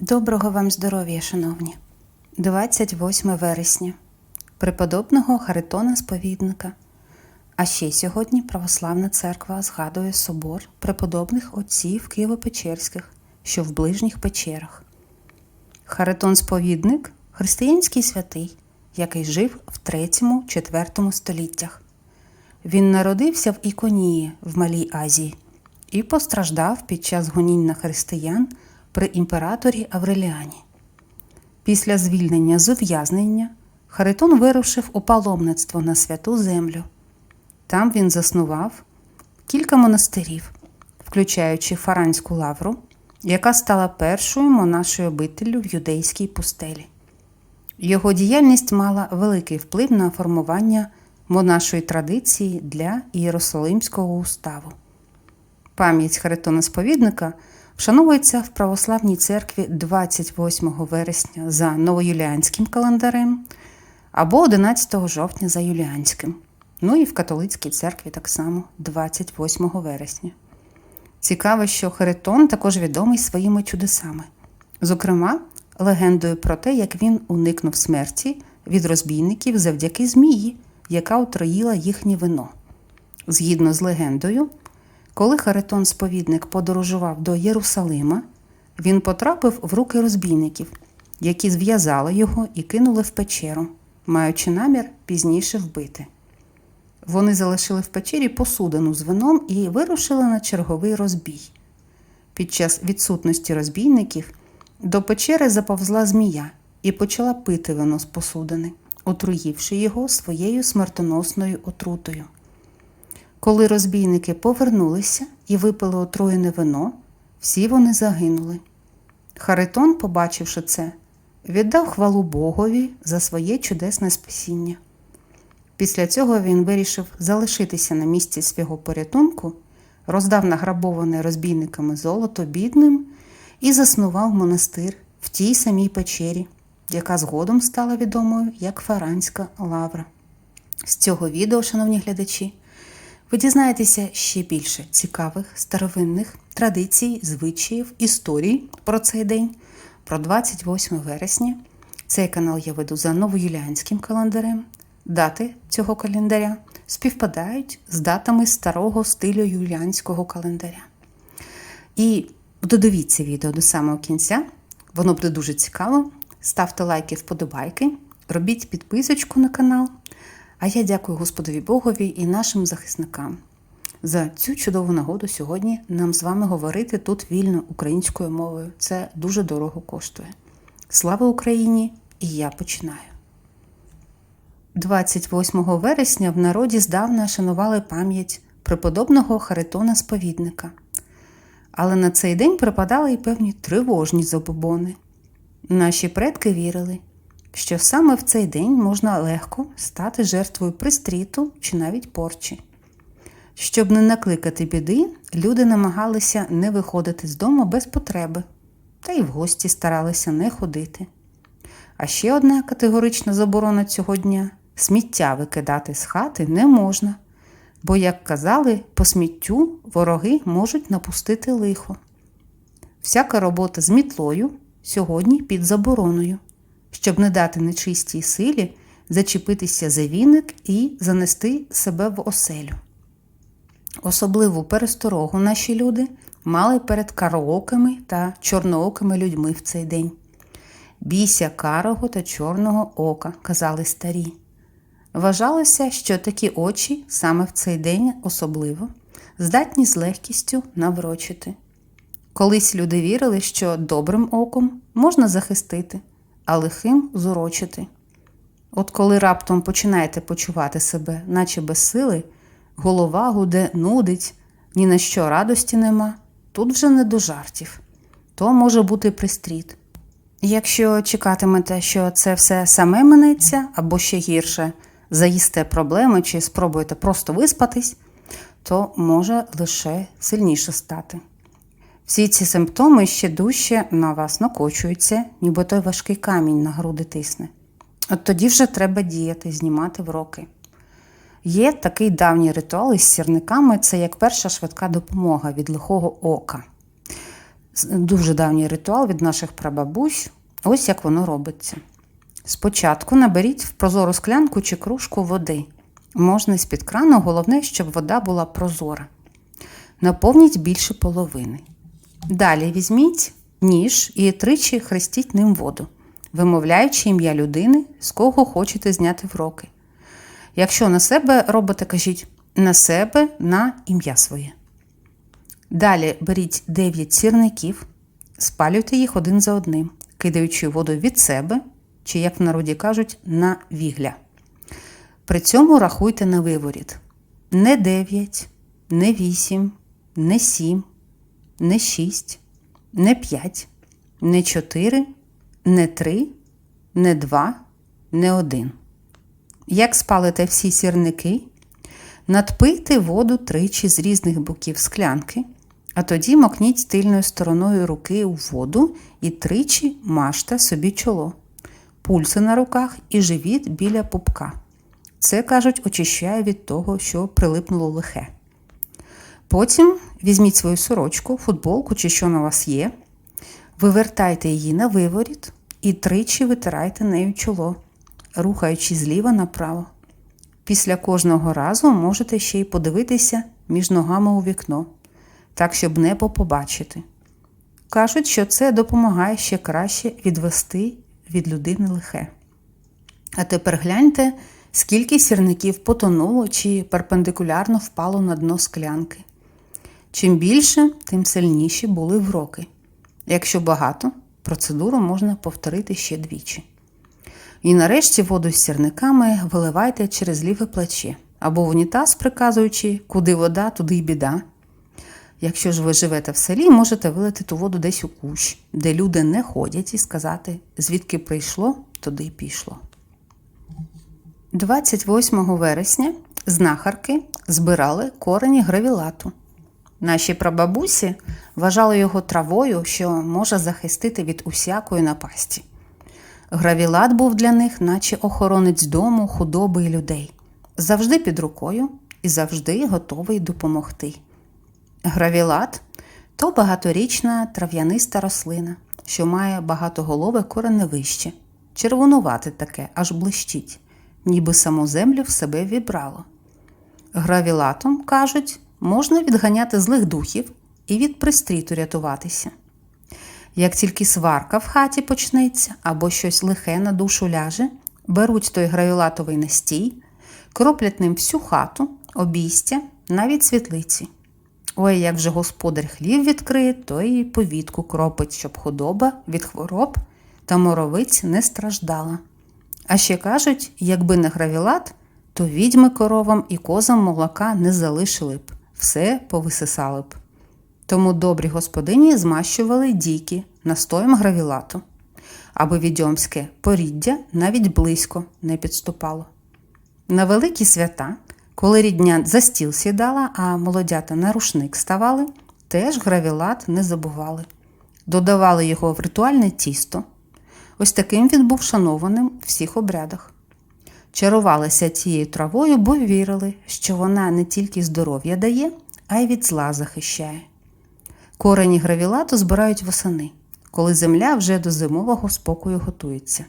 Доброго вам здоров'я, шановні! 28 вересня, преподобного Харитона Сповідника. А ще сьогодні Православна церква згадує собор преподобних отців Києво-Печерських, що в ближніх печерах. Харитон Сповідник християнський святий, який жив в 3-4 століттях. Він народився в Іконії в Малій Азії і постраждав під час гонінь на християн при імператорі Авреліані. Після звільнення з ув'язнення Харитон вирушив у паломництво на святу землю. Там він заснував кілька монастирів, включаючи Фаранську лавру, яка стала першою монашою обителлю в юдейській пустелі. Його діяльність мала великий вплив на формування монашої традиції для Єрусалимського уставу. Пам'ять Харитона Сповідника вшановується в Православній церкві 28 вересня за новоюліанським календарем або 11 жовтня за юліанським. Ну і в католицькій церкві так само 28 вересня. Цікаво, що Харитон також відомий своїми чудесами, зокрема, легендою про те, як він уникнув смерті від розбійників завдяки змії, яка отруїла їхнє вино. Згідно з легендою, коли Харитон сповідник подорожував до Єрусалима, він потрапив в руки розбійників, які зв'язали його і кинули в печеру, маючи намір пізніше вбити. Вони залишили в печері посудину з вином і вирушили на черговий розбій. Під час відсутності розбійників до печери заповзла змія і почала пити вино з посудини, отруївши його своєю смертоносною отрутою. Коли розбійники повернулися і випили отруєне вино, всі вони загинули. Харитон, побачивши це, віддав хвалу Богові за своє чудесне спасіння. Після цього він вирішив залишитися на місці свого порятунку, роздав награбоване розбійниками золото бідним і заснував монастир в тій самій печері, яка згодом стала відомою як Фаранська лавра. З цього відео, шановні глядачі, ви дізнаєтеся ще більше цікавих старовинних традицій, звичаїв, історій про цей день, про 28 вересня. Цей канал я веду за новоюліанським календарем. Дати цього календаря співпадають з датами старого стилю юліанського календаря. І додивіться відео до самого кінця, воно буде дуже цікаво. Ставте лайки, вподобайки, робіть підписочку на канал. А я дякую Господові Богові і нашим захисникам за цю чудову нагоду сьогодні нам з вами говорити тут вільно українською мовою. Це дуже дорого коштує. Слава Україні! І я починаю. 28 вересня в народі здавна шанували пам'ять преподобного Харитона Сповідника. Але на цей день припадали й певні тривожні забобони. Наші предки вірили, що саме в цей день можна легко стати жертвою пристріту чи навіть порчі. Щоб не накликати біди, люди намагалися не виходити з дому без потреби, та й в гості старалися не ходити. А ще одна категорична заборона цього дня сміття викидати з хати не можна, бо, як казали, по сміттю вороги можуть напустити лихо. Всяка робота з мітлою сьогодні під забороною, щоб не дати нечистій силі зачепитися за віник і занести себе в оселю. Особливу пересторогу наші люди мали перед караокими та чорноокими людьми в цей день. Бійся карого та чорного ока, казали старі. Вважалося, що такі очі саме в цей день особливо здатні з легкістю наврочити. Колись люди вірили, що добрим оком можна захистити, а лихим зурочити. От коли раптом починаєте почувати себе, наче без сили, голова гуде, нудить, ні на що радості нема, тут вже не до жартів, то може бути пристріт. Якщо чекатимете, що це все саме минеться або ще гірше, заїсте проблеми чи спробуєте просто виспатись, то може лише сильніше стати. Всі ці симптоми ще дужче на вас накочуються, ніби той важкий камінь на груди тисне. От тоді вже треба діяти, знімати вроки. Є такий давній ритуал із сірниками це як перша швидка допомога від лихого ока. Дуже давній ритуал від наших прабабусь. Ось як воно робиться. Спочатку наберіть в прозору склянку чи кружку води. Можна з-під крану, головне, щоб вода була прозора. Наповніть більше половини. Далі візьміть ніж і тричі хрестіть ним воду, вимовляючи ім'я людини, з кого хочете зняти вроки. Якщо на себе робите, кажіть на себе на ім'я своє. Далі беріть 9 сірників, спалюйте їх один за одним, кидаючи воду від себе, чи, як в народі кажуть, на вігля. При цьому рахуйте на виворіт. Не 9, не 8, не 7, не 6, не 5, не 4, не 3, не 2, не 1. Як спалите всі сірники, надпийте воду тричі з різних боків склянки, а тоді мокніть тильною стороною руки у воду і тричі мажте собі чоло, пульси на руках і живіт біля пупка. Це, кажуть, очищає від того, що прилипнуло лихе. Потім візьміть свою сорочку, футболку чи що на вас є, вивертайте її на виворіт і тричі витирайте нею чоло, рухаючи зліва направо. Після кожного разу можете ще й подивитися між ногами у вікно, так щоб небо побачити. Кажуть, що це допомагає ще краще відвести від людини лихе. А тепер гляньте, скільки сірників потонуло чи перпендикулярно впало на дно склянки. Чим більше, тим сильніші були вроки. Якщо багато, процедуру можна повторити ще двічі. І нарешті воду з сірниками виливайте через ліве плече або в унітаз, приказуючи, куди вода, туди й біда. Якщо ж ви живете в селі, можете вилити ту воду десь у кущ, де люди не ходять, і сказати, звідки прийшло, туди й пішло. 28 вересня знахарки збирали корені гравілату. Наші прабабусі вважали його травою, що може захистити від усякої напасті. Гравілат був для них, наче охоронець дому, худоби і людей, завжди під рукою і завжди готовий допомогти. Гравілат то багаторічна трав'яниста рослина, що має багатоголове кореневище, червонувате таке, аж блищить, ніби саму землю в себе вібрало. Гравілатом, кажуть, можна відганяти злих духів і від пристріту рятуватися. Як тільки сварка в хаті почнеться або щось лихе на душу ляже, беруть той гравілатовий настій, кроплять ним всю хату, обійстя, навіть світлиці. Ой, як же господар хлів відкриє, то і повітку кропить, щоб худоба від хвороб та моровиць не страждала. А ще кажуть, якби не гравілат, то відьми коровам і козам молока не залишили б, все повисисали б. Тому добрі господині змащували дійки настоєм гравілату, аби відьомське поріддя навіть близько не підступало. На великі свята, коли рідня за стіл сідала, а молодята на рушник ставали, теж гравілат не забували. Додавали його в ритуальне тісто. Ось таким він був шанованим в всіх обрядах. Чарувалися цією травою, бо вірили, що вона не тільки здоров'я дає, а й від зла захищає. Корені гравілату збирають восени, коли земля вже до зимового спокою готується.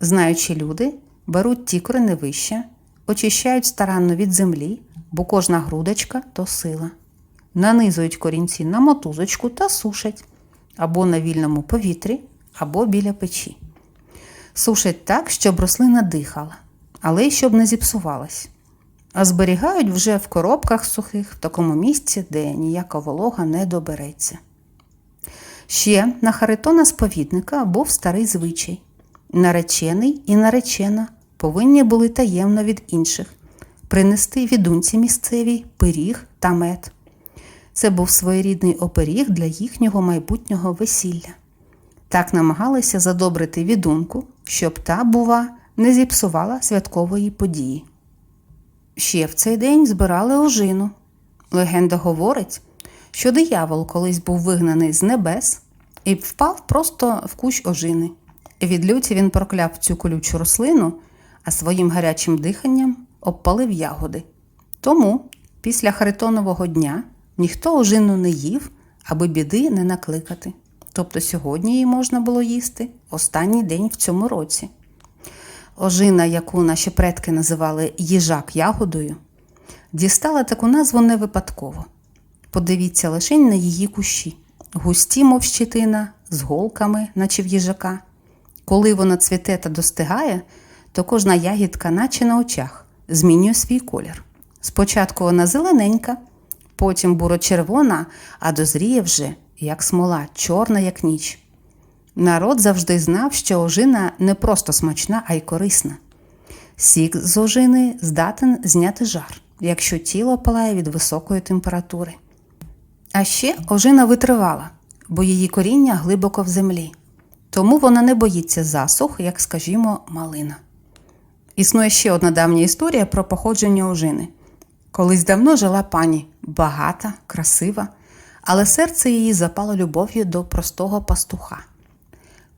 Знаючі люди беруть ті кореневища, очищають старанно від землі, бо кожна грудочка то сила. Нанизують корінці на мотузочку та сушать або на вільному повітрі, або біля печі. Сушать так, щоб рослина дихала, але й щоб не зіпсувалась. А зберігають вже в коробках сухих в такому місці, де ніяка волога не добереться. Ще на Харитона сповідника був старий звичай. Наречений і наречена повинні були таємно від інших принести відунці місцевій пиріг та мед. Це був своєрідний оперіг для їхнього майбутнього весілля. Так намагалися задобрити відунку, щоб та, бува, не зіпсувала святкової події. Ще в цей день збирали ожину. Легенда говорить, що диявол колись був вигнаний з небес і впав просто в кущ ожини. Від люті він прокляв цю колючу рослину, а своїм гарячим диханням обпалив ягоди. Тому після Харитонового дня ніхто ожину не їв, аби біди не накликати. Тобто сьогодні її можна було їсти останній день в цьому році. Ожина, яку наші предки називали їжак ягодою, дістала таку назву не випадково. Подивіться лишень на її кущі, густі, мов щитина, з голками, наче в їжака. Коли вона цвіте та достигає, то кожна ягідка, наче на очах, змінює свій колір. Спочатку вона зелененька, потім буро-червона, а дозріє вже, як смола, чорна, як ніч. Народ завжди знав, що ожина не просто смачна, а й корисна. Сік з ожини здатен зняти жар, якщо тіло палає від високої температури. А ще ожина витривала, бо її коріння глибоко в землі, тому вона не боїться засух, як, скажімо, малина. Існує ще одна давня історія про походження ожини. Колись давно жила пані багата, красива, але серце її запало любов'ю до простого пастуха.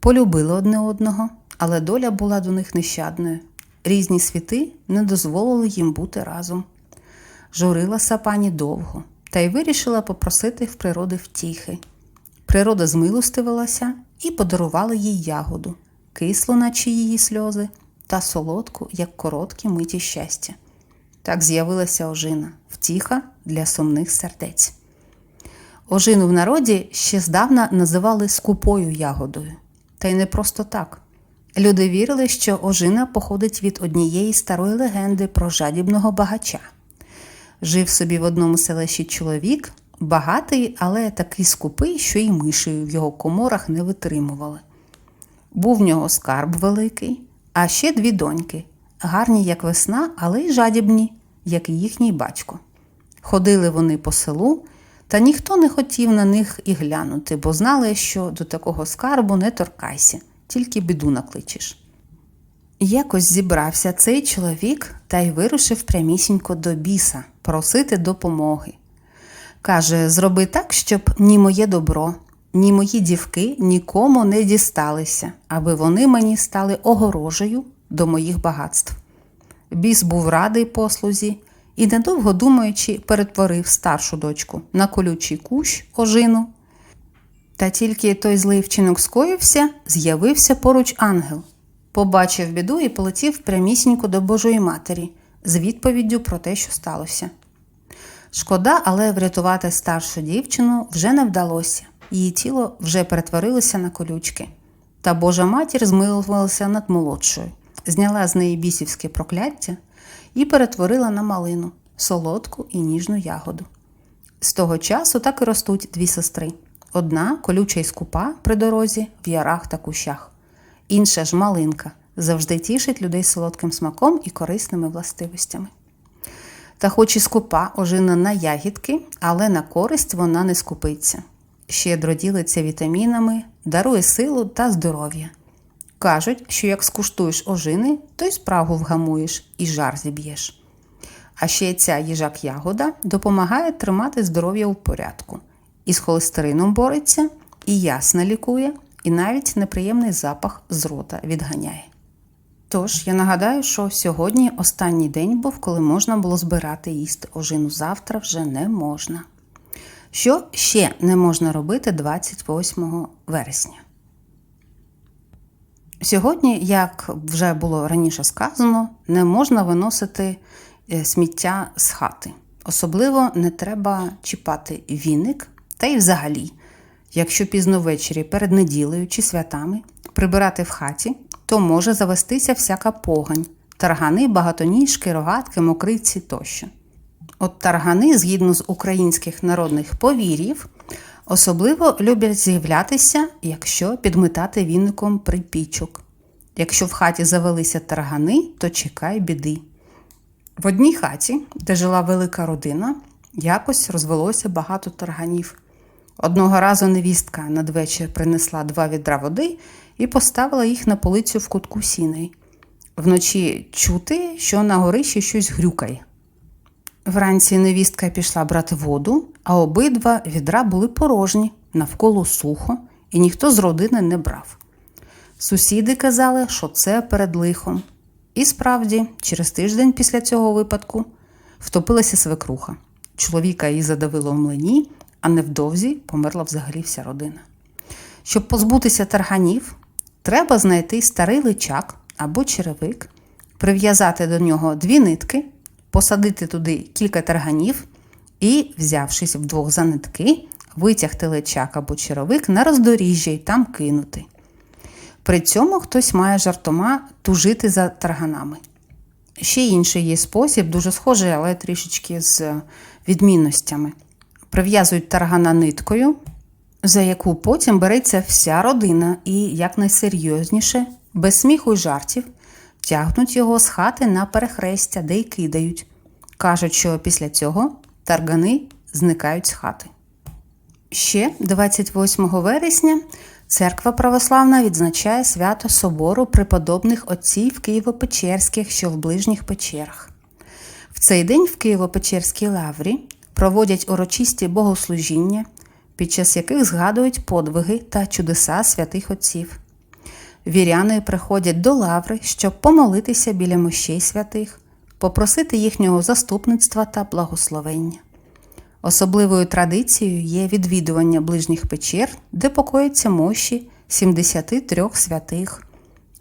Полюбили одне одного, але доля була до них нещадною. Різні світи не дозволили їм бути разом. Журилася пані довго та й вирішила попросити в природи втіхи. Природа змилостивилася і подарувала їй ягоду, кислу, наче її сльози, та солодку, як короткі миті щастя. Так з'явилася ожина, втіха для сумних сердець. Ожину в народі ще здавна називали скупою ягодою. Та й не просто так. Люди вірили, що ожина походить від однієї старої легенди про жадібного багача. Жив собі в одному селищі чоловік, багатий, але такий скупий, що й мишею в його коморах не витримували. Був в нього скарб великий, а ще дві доньки, гарні, як весна, але й жадібні, як і їхній батько. Ходили вони по селу, та ніхто не хотів на них і глянути, бо знали, що до такого скарбу не торкайся, тільки біду накличеш. Якось зібрався цей чоловік та й вирушив прямісінько до біса просити допомоги. Каже, зроби так, щоб ні моє добро, ні мої дівки нікому не дісталися, аби вони мені стали огорожею до моїх багатств. Біс був радий послузі і, недовго думаючи, перетворив старшу дочку на колючий кущ ожину. Та тільки той злий вчинок скоївся, з'явився поруч ангел, побачив біду і полетів прямісінько до Божої Матері з відповіддю про те, що сталося. Шкода, але врятувати старшу дівчину вже не вдалося, її тіло вже перетворилося на колючки. Та Божа матір змилувалася над молодшою, зняла з неї бісівське прокляття і перетворила на малину, солодку і ніжну ягоду. З того часу так і ростуть дві сестри: одна колюча й скупа при дорозі в ярах та кущах, інша ж малинка завжди тішить людей солодким смаком і корисними властивостями. Та хоч і скупа ожина на ягідки, але на користь вона не скупиться. Щедро ділиться вітамінами, дарує силу та здоров'я. Кажуть, що як скуштуєш ожини, то й спрагу вгамуєш і жар зіб'єш. А ще ця їжак ягода допомагає тримати здоров'я у порядку. І з холестерином бореться, і ясно лікує, і навіть неприємний запах з рота відганяє. Тож, я нагадаю, що сьогодні останній день був, коли можна було збирати їсти ожину. Завтра вже не можна. Що ще не можна робити 28 вересня? Сьогодні, як вже було раніше сказано, не можна виносити е, сміття з хати. Особливо не треба чіпати віник, та й взагалі, якщо пізно ввечері перед неділею чи святами прибирати в хаті, то може завестися всяка погань, таргани, багатоніжки, рогатки, мокриці тощо. От таргани, згідно з українських народних повір'їв, особливо люблять з'являтися, якщо підмитати віником припічок. Якщо в хаті завелися таргани, то чекай біди. В одній хаті, де жила велика родина, якось розвелося багато тарганів. Одного разу невістка надвечір принесла два відра води і поставила їх на полицю в кутку сіней. Вночі чути, що на горищі щось грюкає. Вранці невістка пішла брати воду, а обидва відра були порожні, навколо сухо, і ніхто з родини не брав. Сусіди казали, що це перед лихом. І справді, через тиждень після цього випадку втопилася свекруха. Чоловіка її задавило в млині, а невдовзі померла взагалі вся родина. Щоб позбутися тарганів, треба знайти старий личак або черевик, прив'язати до нього дві нитки, посадити туди кілька тарганів і, взявшись вдвох за нитки, витягти личак або черевик на роздоріжжя і там кинути. При цьому хтось має жартома тужити за тарганами. Ще інший є спосіб, дуже схожий, але трішечки з відмінностями. Прив'язують таргана ниткою, за яку потім береться вся родина і, якнайсерйозніше, без сміху й жартів, тягнуть його з хати на перехрестя, де й кидають. Кажуть, що після цього таргани зникають з хати. Ще 28 вересня церква православна відзначає свято собору преподобних отців Києво-Печерських, що в ближніх печерах. В цей день в Києво-Печерській лаврі проводять урочисті богослужіння, під час яких згадують подвиги та чудеса святих отців. Віряни приходять до лаври, щоб помолитися біля мощей святих, попросити їхнього заступництва та благословення. Особливою традицією є відвідування ближніх печер, де покояться мощі 73 святих.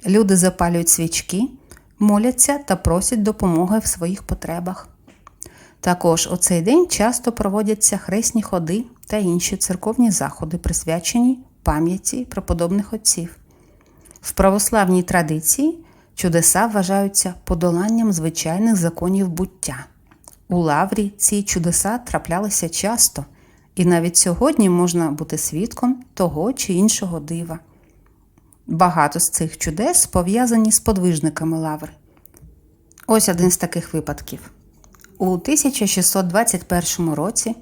Люди запалюють свічки, моляться та просять допомоги в своїх потребах. Також у цей день часто проводяться хресні ходи та інші церковні заходи, присвячені пам'яті преподобних отців. В православній традиції чудеса вважаються подоланням звичайних законів буття. У лаврі ці чудеса траплялися часто, і навіть сьогодні можна бути свідком того чи іншого дива. Багато з цих чудес пов'язані з подвижниками лаври. Ось один з таких випадків. У 1621 році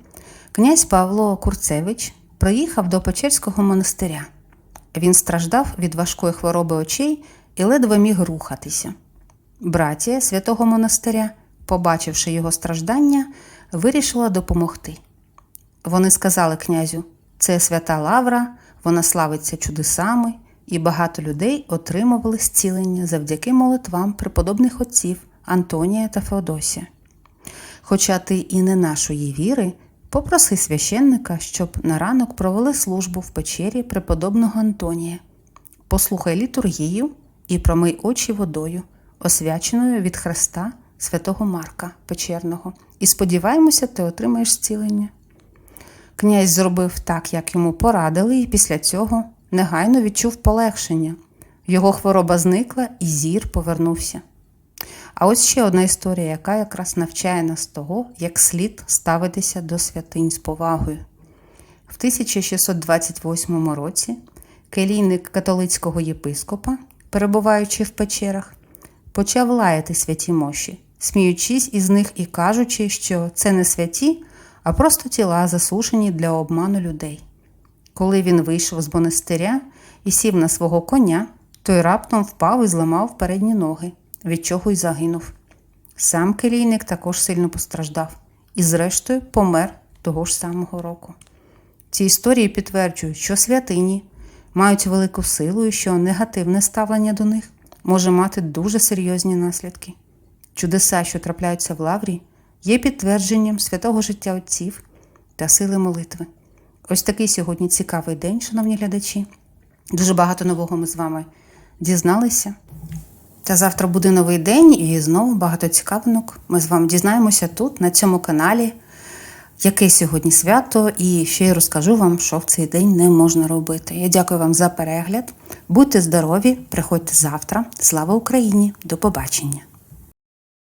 князь Павло Курцевич приїхав до Печерського монастиря. Він страждав від важкої хвороби очей і ледве міг рухатися. Братія святого монастиря, побачивши його страждання, вирішила допомогти. Вони сказали князю: це свята Лавра, вона славиться чудесами, і багато людей отримували зцілення завдяки молитвам преподобних отців Антонія та Феодосія. Хоча ти і не нашої віри, попроси священника, щоб на ранок провели службу в печері преподобного Антонія. Послухай літургію і промий очі водою, освяченою від хреста святого Марка Печерного, і сподіваємося, ти отримаєш зцілення. Князь зробив так, як йому порадили, і після цього негайно відчув полегшення. Його хвороба зникла, і зір повернувся. А ось ще одна історія, яка якраз навчає нас того, як слід ставитися до святинь з повагою. В 1628 році келійник католицького єпископа, перебуваючи в печерах, почав лаяти святі мощі, сміючись із них і кажучи, що це не святі, а просто тіла, засушені для обману людей. Коли він вийшов з монастиря і сів на свого коня, той раптом впав і зламав передні ноги від чого й загинув. Сам келійник також сильно постраждав і, зрештою, помер того ж самого року. Ці історії підтверджують, що святині мають велику силу і що негативне ставлення до них може мати дуже серйозні наслідки. Чудеса, що трапляються в лаврі, є підтвердженням святого життя отців та сили молитви. Ось такий сьогодні цікавий день, шановні глядачі. Дуже багато нового ми з вами дізналися. Та завтра буде новий день і знову багато цікавинок. Ми з вами дізнаємося тут, на цьому каналі, яке сьогодні свято, і ще й розкажу вам, що в цей день не можна робити. Я дякую вам за перегляд. Будьте здорові, приходьте завтра. Слава Україні! До побачення!